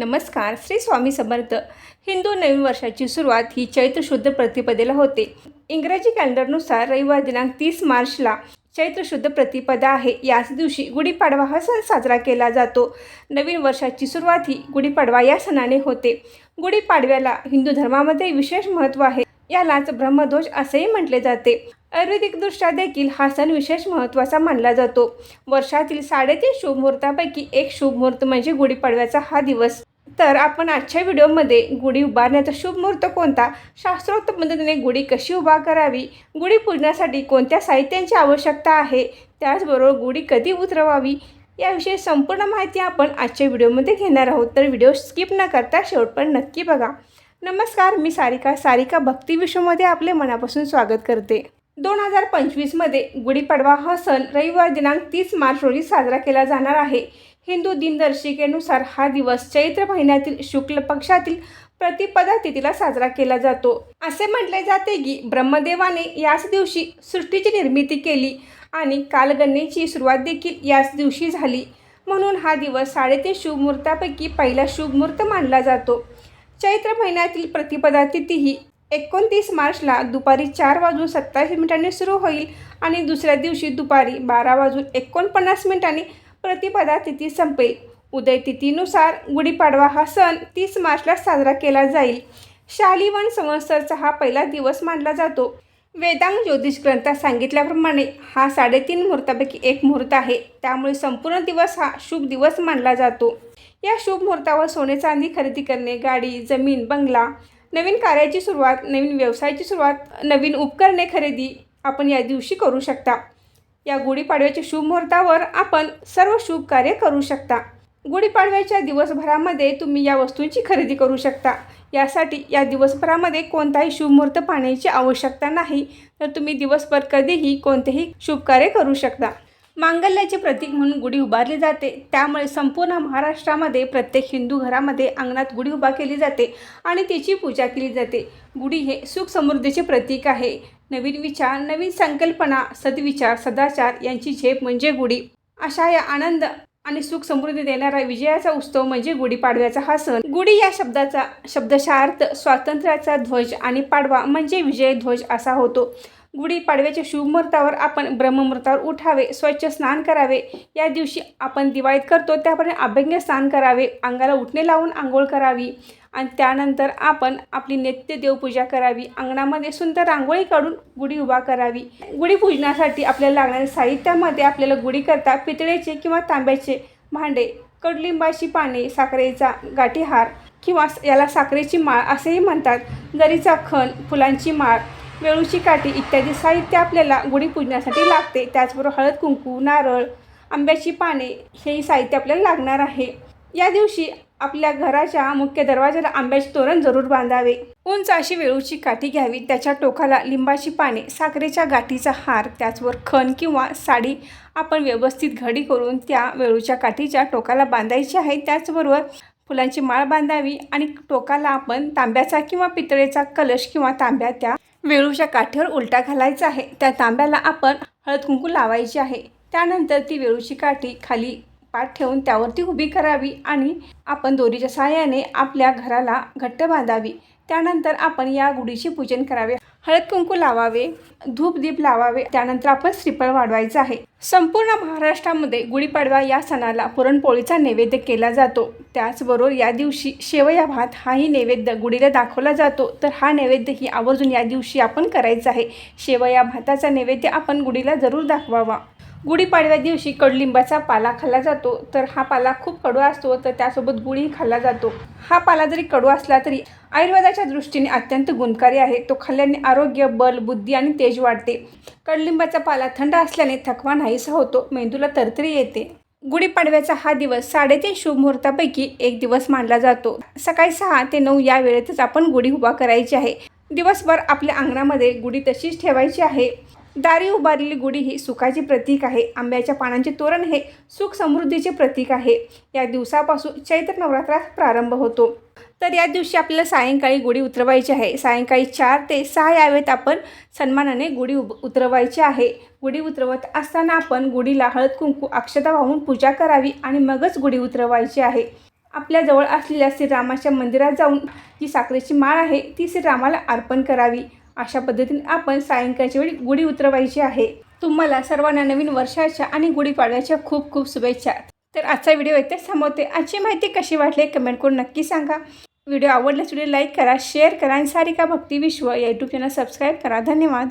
नमस्कार श्री स्वामी समर्थ. हिंदू नवीन वर्षाची सुरुवात ही चैत्र शुद्ध प्रतिपदेला होते. इंग्रजी कॅलेंडरनुसार रविवार दिनांक तीस मार्चला चैत्र शुद्ध प्रतिपदा आहे. याच दिवशी गुढीपाडवा हा सण साजरा केला जातो. नवीन वर्षाची सुरुवात ही गुढीपाडवा या सणाने होते. गुढीपाडव्याला हिंदू धर्मामध्ये विशेष महत्त्व आहे. यालाच ब्रह्मदोष असेही म्हटले जाते. आयुर्वेदिकदृष्ट्या देखील हा सण विशेष महत्त्वाचा मानला जातो. वर्षातील साडेतीन शुभमुहूर्तापैकी एक शुभ मुहूर्त म्हणजे गुढीपाडव्याचा हा दिवस. तर आपण आजच्या व्हिडिओमध्ये गुढी उभारण्याचा शुभ मुहूर्त कोणता? शास्त्रोक्त पद्धतीने गुढी कशी उभा करावी? गुढी पूजण्यासाठी कोणत्या साहित्यांची आवश्यकता आहे? त्याचबरोबर गुढी कधी उतरवावी? याविषयी संपूर्ण माहिती आपण आजच्या व्हिडिओमध्ये घेणार आहोत. तर व्हिडिओ स्किप न करता शेवट पण नक्की बघा. नमस्कार मी सारिका. सारिका भक्ती विश्वमध्ये आपले मनापासून स्वागत करते. दोन हजार पंचवीसमध्ये गुढीपाडवा हा सण रविवार दिनांक तीस मार्च रोजी साजरा केला जाणार आहे. हिंदू दिनदर्शिकेनुसार हा दिवस चैत्र महिन्यातील शुक्ल पक्षातील प्रतिपदा तिथीला साजरा केला जातो. असे म्हटले जाते की ब्रह्मदेवाने याच दिवशी सृष्टीची निर्मिती केली आणि कालगणनेची सुरुवात देखील याच दिवशी झाली. म्हणून हा दिवस साडेतीन शुभमुहूर्तापैकी पहिला शुभमुहूर्त मानला जातो. चैत्र महिन्यातील प्रतिपदा तिथी ही एकोणतीस मार्चला दुपारी चार वाजून सत्तावीस मिनिटांनी सुरू होईल आणि दुसऱ्या दिवशी दुपारी बारा वाजून एकोणपन्नास मिनिटांनी प्रतिपदा तिथी संपेल. उदय तिथीनुसार गुढीपाडवा हा सण तीस मार्चला साजरा केला जाईल. शालिवन संवत्सरचा हा पहिला दिवस मानला जातो. वेदांग ज्योतिष ग्रंथात सांगितल्याप्रमाणे हा साडेतीन मुहूर्तापैकी एक मुहूर्त आहे. त्यामुळे संपूर्ण दिवस हा शुभ दिवस मानला जातो. या शुभ मुहूर्तावर सोने चांदी खरेदी करणे गाडी जमीन बंगला नवीन कार्याची सुरुवात नवीन व्यवसायाची सुरुवात नवीन उपकरणे खरेदी आपण या दिवशी करू शकता. या गुढीपाडव्याच्या शुभ मुहूर्तावर आपण सर्व शुभ कार्य करू शकता. गुढीपाडव्याच्या दिवसभरामध्ये तुम्ही या वस्तूंची खरेदी करू शकता. यासाठी या दिवसभरामध्ये कोणताही शुभ मुहूर्त पाहण्याची आवश्यकता नाही. तर तुम्ही दिवसभर कधीही कोणतेही शुभ कार्य करू शकता. मांगल्याचे प्रतीक म्हणून गुढी उभारली जाते. त्यामुळे संपूर्ण महाराष्ट्रामध्ये प्रत्येक हिंदू घरामध्ये अंगणात गुढी उभा केली जाते आणि तिची पूजा केली जाते. गुढी हे सुख समृद्धीचे प्रतीक आहे. नवीन विचार नवीन संकल्पना सद्विचार सदाचार यांची झेप म्हणजे गुढी. अशा या आनंद आणि सुख समृद्धी देणारा विजयाचा उत्सव म्हणजे गुढीपाडव्याचा हा सण. गुढी या शब्दाचा शब्दशार्थ स्वातंत्र्याचा ध्वज आणि पाडवा म्हणजे विजय ध्वज असा होतो. गुढी पाडव्याच्या आपण ब्रह्ममुहूर्तावर उठावे स्वच्छ स्नान करावे. या दिवशी आपण दिवाळीत करतो त्याप्रमाणे अभ्यंग स्नान करावे अंगाला उठणे लावून आंघोळ करावी. आणि त्यानंतर आपण आपली नित्य देवपूजा करावी. अंगणामध्ये सुंदर रांगोळी काढून गुढी उभा करावी. गुढी पूजनासाठी आपल्याला लागणाऱ्या साहित्यामध्ये आपल्याला गुढीकरता पितळेचे किंवा तांब्याचे भांडे कडलिंबाची पाने साखरेचा गाठीहार किंवा याला साखरेची माळ असेही म्हणतात. गरीचा खण फुलांची माळ वेळूची काठी इत्यादी साहित्य आपल्याला गुढीपूजनासाठी लागते. त्याचबरोबर हळद कुंकू नारळ आंब्याची पाने हेही साहित्य आपल्याला लागणार आहे. या दिवशी आपल्या घराच्या मुख्य दरवाजाला आंब्याचे तोरण जरूर बांधावे. उंच अशी वेळूची काठी घ्यावी. त्याच्या टोकाला लिंबाची पाने साखरेच्या गाठीचा हार त्याचवर खण किंवा साडी आपण व्यवस्थित घडी करून त्या वेळूच्या काठीच्या टोकाला बांधायची आहे. त्याचबरोबर फुलांची माळ बांधावी आणि टोकाला आपण तांब्याचा किंवा पितळेचा कलश किंवा तांब्या त्या वेळूच्या काठीवर उलटा घालायचा आहे. त्या तांब्याला आपण हळद कुंकू लावायची आहे. त्यानंतर ती वेळूची काठी खाली पाठ ठेवून त्यावरती उभी करावी आणि आपण दोरीच्या सहाय्याने आपल्या घराला घट्ट बांधावी. त्यानंतर आपण या गुढीचे पूजन करावे. हळद कुंकू लावावे धूप दीप लावावे त्यानंतर आपण श्रीफळ वाढवायचं आहे. संपूर्ण महाराष्ट्रामध्ये गुढीपाडवा या सणाला पुरणपोळीचा नैवेद्य केला जातो. त्याचबरोबर या दिवशी शेवया भात हाही नैवेद्य गुढीला दाखवला जातो. तर हा नैवेद्य ही आवर्जून या दिवशी आपण करायचा आहे. शेवया भाताचा नैवेद्य आपण गुढीला जरूर दाखवावा. गुढीपाडव्या दिवशी कडलिंबाचा पाला खाल्ला जातो. तर हा पाला खूप कडू असतो तर त्यासोबत गुढी खाल्ला जातो. हा पाला जरी कडू असला तरी आयुर्वेदाच्या दृष्टीने अत्यंत गुणकारी आहे. तो खाल्ल्याने आरोग्य बल बुद्धी आणि तेज वाढते. कडलिंबाचा पाला थंड असल्याने थकवा नाहीसा होतो. मेंदूला तरतरी येते. गुढीपाडव्याचा हा दिवस साडेतीन शुभ मुहूर्तापैकी एक दिवस मानला जातो. सकाळी सहा ते नऊ या वेळेतच आपण गुढी उभा करायची आहे. दिवसभर आपल्या अंगणामध्ये गुढी तशीच ठेवायची आहे. दारी उभारलेली गुढी ही सुखाचे प्रतीक आहे. आंब्याच्या पानांचे तोरण हे सुख समृद्धीचे प्रतीक आहे. या दिवसापासून चैत्र नवरात्रास प्रारंभ होतो. तर या दिवशी आपल्याला सायंकाळी गुढी उतरवायची आहे. सायंकाळी चार ते सहा यावेत आपण सन्मानाने गुढी उब उतरवायची आहे. गुढी उतरवत असताना आपण गुढीला हळद कुंकू अक्षता वाहून पूजा करावी आणि मगच गुढी उतरवायची आहे. आपल्याजवळ असलेल्या श्रीरामाच्या मंदिरात जाऊन जी साखरेची माळ आहे ती श्रीरामाला अर्पण करावी. अशा पद्धतीने आपण सायंकाळच्या वेळी गुढी उतरवायची आहे. तुम्हाला सर्वांना नवीन वर्षाच्या आणि गुढीपाडव्याच्या खूप खूप शुभेच्छा. तर आजचा व्हिडिओ येथे थांबवते आजची माहिती कशी वाटली कमेंट करून नक्की सांगा. व्हिडिओ आवडल्यास व्हिडिओ लाईक करा शेअर करा आणि सारिका भक्ती विश्व या यूट्यूब चॅनल सबस्क्राईब करा. धन्यवाद.